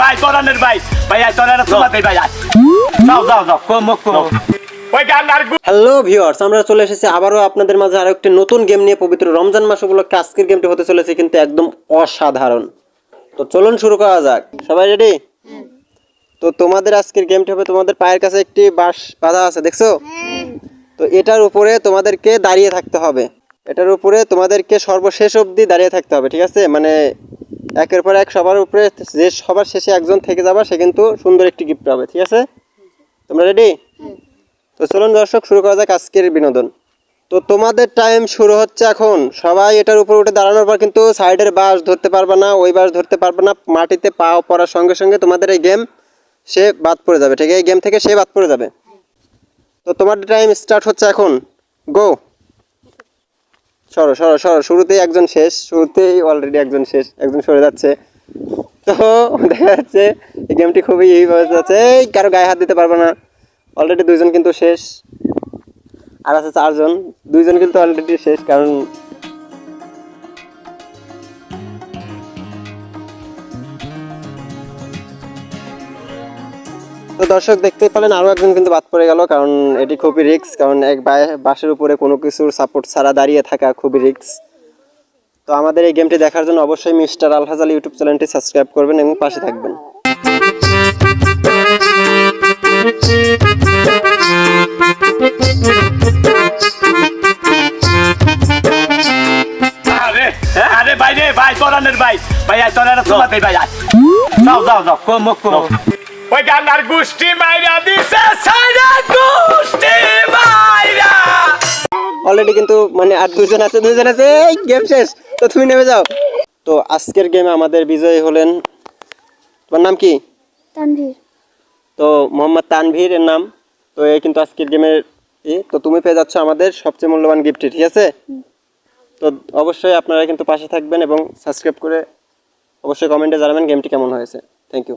ভাই পরানের ভাই। ভাই আয় তোর একটা তোমাতে ভাই, আয়। যাও যাও যাও। কম কম হ্যালো ভিউয়ার্স আমরা চলে এসেছি আবারও আপনাদের মাঝে আরও একটি নতুন গেম নিয়ে পবিত্র রমজান মাস উপলক্ষে। আজকের গেমটি হতে চলেছে কিন্তু একদম অসাধারণ। তো চলুন শুরু করা যাক। সবাই রেডি তো তোমাদের আজকের গেমটি হবে তোমাদের পায়ের কাছে একটি বাঁশ বাঁধা আছে, দেখছ? তো এটার উপরে তোমাদেরকে দাঁড়িয়ে থাকতে হবে। এটার উপরে তোমাদেরকে সর্বশেষ অবধি দাঁড়িয়ে থাকতে হবে, ঠিক আছে? মানে একের পর এক সবার উপরে যে সবার শেষে একজন থেকে যাবা সে কিন্তু সুন্দর একটি গিফট পাবে ঠিক আছে? তোমরা রেডি তো চলুন দর্শক শুরু করা যাক আজকের বিনোদন। তো তোমাদের টাইম শুরু হচ্ছে এখন। সবাই এটার উপর উঠে দাঁড়ানোর পর কিন্তু সাইডের বাস ধরতে পারবে না ওই বাস ধরতে পারবে না মাটিতে পা পড়ার সঙ্গে সঙ্গে তোমাদের এই গেম সে বাদ পড়ে যাবে ঠিক আছে? এই গেম থেকে সে বাদ পড়ে যাবে। তো তোমাদের টাইম স্টার্ট হচ্ছে এখন। গো সরো সরো সরো। শুরুতেই একজন শেষ, শুরুতেই অলরেডি একজন শেষ, একজন সরে যাচ্ছে। তো, দেখা যাচ্ছে এই গেমটি খুবই এইভাবে যাচ্ছে এই কারও গায়ে হাত দিতে পারবে না। অলরেডি দুইজন কিন্তু শেষ। আর আছে চারজন। দুইজন কিন্তু অলরেডি শেষ, কারণ তো দর্শক দেখতেই পেলেন, আরও একজন কিন্তু বাদ পড়ে গেল, কারণ এটি খুবই রিস্ক কারণ এক বাসের উপরে কোনো কিছুর সাপোর্ট ছাড়া দাঁড়িয়ে থাকা খুবই রিস্ক তো আমাদের এই গেমটি দেখার জন্য অবশ্যই মিস্টার আলহাজাল ইউটিউব চ্যানেলটি সাবস্ক্রাইব করবেন এবং পাশে থাকবেন। আরে ভাই ভাই পরানের ভাই। ভাই, আয় তোর একটা তোমাতে ভাই যাও যাও যাও কম কম ওই গান আর গুষ্টি মাইরা দিছে সাইরা গুষ্টি মাইরা। অলরেডি কিন্তু মানে আর দুজন আছে দুজন আছে এই গেম শেষ। তো তুমি নেমে যাও। তো আজকের গেমে আমাদের বিজয়ী হলেন তোমার নাম কি? তানভীর। তো মোহাম্মদ তানভীর এর নাম। তো এই কিন্তু আজকের গেমের ই তো তুমি পেয়ে যাচ্ছ আমাদের সবচেয়ে মূল্যবান গিফটটি ঠিক আছে? তো অবশ্যই আপনারা কিন্তু পাশে থাকবেন এবং সাবস্ক্রাইব করে অবশ্যই কমেন্টে জানাবেন গেমটি কেমন হয়েছে। Thank you